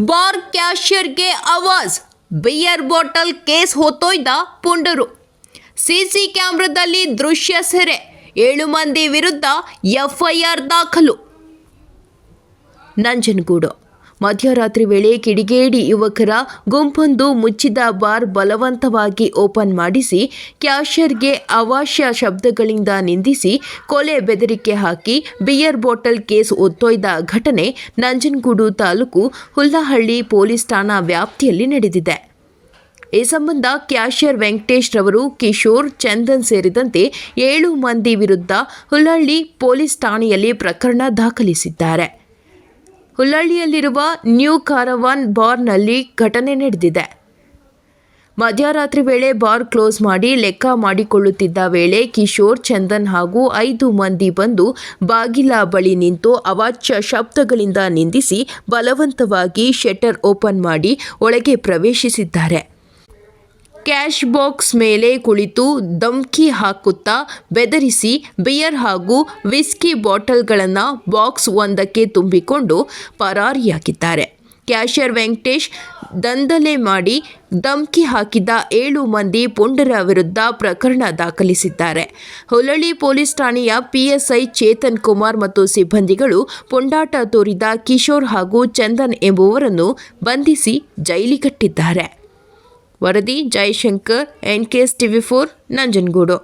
Bar ಕ್ಯಾಶಿಯರ್ಗೆ ಅವಾಜ್ beer bottle case ಹೊತ್ತೊಯ್ದ ಪುಂಡರು. ಸಿಸಿ ಕ್ಯಾಮ್ರಾದಲ್ಲಿ ದೃಶ್ಯ ಸೆರೆ. ಏಳು ಮಂದಿ ವಿರುದ್ಧ ಎಫ್ಐಆರ್ ದಾಖಲು. ನಂಜನಗೂಡು. ಮಧ್ಯರಾತ್ರಿ ವೇಳೆ ಕಿಡಿಗೇಡಿ ಯುವಕರ ಗುಂಪೊಂದು ಮುಚ್ಚಿದ ಬಾರ್ ಬಲವಂತವಾಗಿ ಓಪನ್ ಮಾಡಿಸಿ ಕ್ಯಾಶಿಯರ್ಗೆ ಅವಾಶ್ಯ ಶಬ್ದಗಳಿಂದ ನಿಂದಿಸಿ ಕೊಲೆ ಬೆದರಿಕೆ ಹಾಕಿ ಬಿಯರ್ ಬಾಟಲ್ ಕೇಸ್ ಒತ್ತೊಯ್ದ ಘಟನೆ ನಂಜನಗೂಡು ತಾಲೂಕು ಹುಲ್ಲಹಳ್ಳಿ ಪೊಲೀಸ್ ಠಾಣಾ ವ್ಯಾಪ್ತಿಯಲ್ಲಿ ನಡೆದಿದೆ. ಈ ಸಂಬಂಧ ಕ್ಯಾಶಿಯರ್ ವೆಂಕಟೇಶ್ ರವರು, ಕಿಶೋರ್ ಚಂದನ್ ಸೇರಿದಂತೆ ಏಳು ಮಂದಿ ವಿರುದ್ಧ ಹುಲ್ಲಹಳ್ಳಿ ಪೊಲೀಸ್ ಠಾಣೆಯಲ್ಲಿ ಪ್ರಕರಣ ದಾಖಲಿಸಿದ್ದಾರೆ. ಹುಲ್ಲಹಳ್ಳಿಯಲ್ಲಿರುವ ನ್ಯೂ ಕಾರವಾನ್ ಬಾರ್ನಲ್ಲಿ ಘಟನೆ ನಡೆದಿದೆ. ಮಧ್ಯರಾತ್ರಿ ವೇಳೆ ಬಾರ್ ಕ್ಲೋಸ್ ಮಾಡಿ ಲೆಕ್ಕ ಮಾಡಿಕೊಳ್ಳುತ್ತಿದ್ದ ವೇಳೆ ಕಿಶೋರ್, ಚಂದನ್ ಹಾಗೂ ಐದು ಮಂದಿ ಬಂದು ಬಾಗಿಲ ಬಳಿ ನಿಂತು ಅವಾಚ್ಯ ಶಬ್ದಗಳಿಂದ ನಿಂದಿಸಿ ಬಲವಂತವಾಗಿ ಶಟರ್ ಓಪನ್ ಮಾಡಿ ಒಳಗೆ ಪ್ರವೇಶಿಸಿದ್ದಾರೆ. ಕ್ಯಾಶ್ ಬಾಕ್ಸ್ ಮೇಲೆ ಕುಳಿತು ಧಮ್ಕಿ ಹಾಕುತ್ತಾ ಬೆದರಿಸಿ ಬಿಯರ್ ಹಾಗೂ ವಿಸ್ಕಿ ಬಾಟಲ್ಗಳನ್ನು ಬಾಕ್ಸ್ ಒಂದಕ್ಕೆ ತುಂಬಿಕೊಂಡು ಪರಾರಿಯಾಗಿದ್ದಾರೆ. ಕ್ಯಾಶಿಯರ್ ವೆಂಕಟೇಶ್ ದಂಧಲೆ ಮಾಡಿ ಧಮ್ಕಿ ಹಾಕಿದ ಏಳು ಮಂದಿ ಪುಂಡರ ವಿರುದ್ಧ ಪ್ರಕರಣ ದಾಖಲಿಸಿದ್ದಾರೆ. ಹೊಲಳಿ ಪೊಲೀಸ್ ಠಾಣೆಯ ಪಿಎಸ್ಐ ಚೇತನ್ ಕುಮಾರ್ ಮತ್ತು ಸಿಬ್ಬಂದಿಗಳು ಪುಂಡಾಟ ತೋರಿದ ಕಿಶೋರ್ ಹಾಗೂ ಚಂದನ್ ಎಂಬುವರನ್ನು ಬಂಧಿಸಿ ಜೈಲಿಗಟ್ಟಿದ್ದಾರೆ. ವರದಿ Jayashankar N K S TV four Nanjangud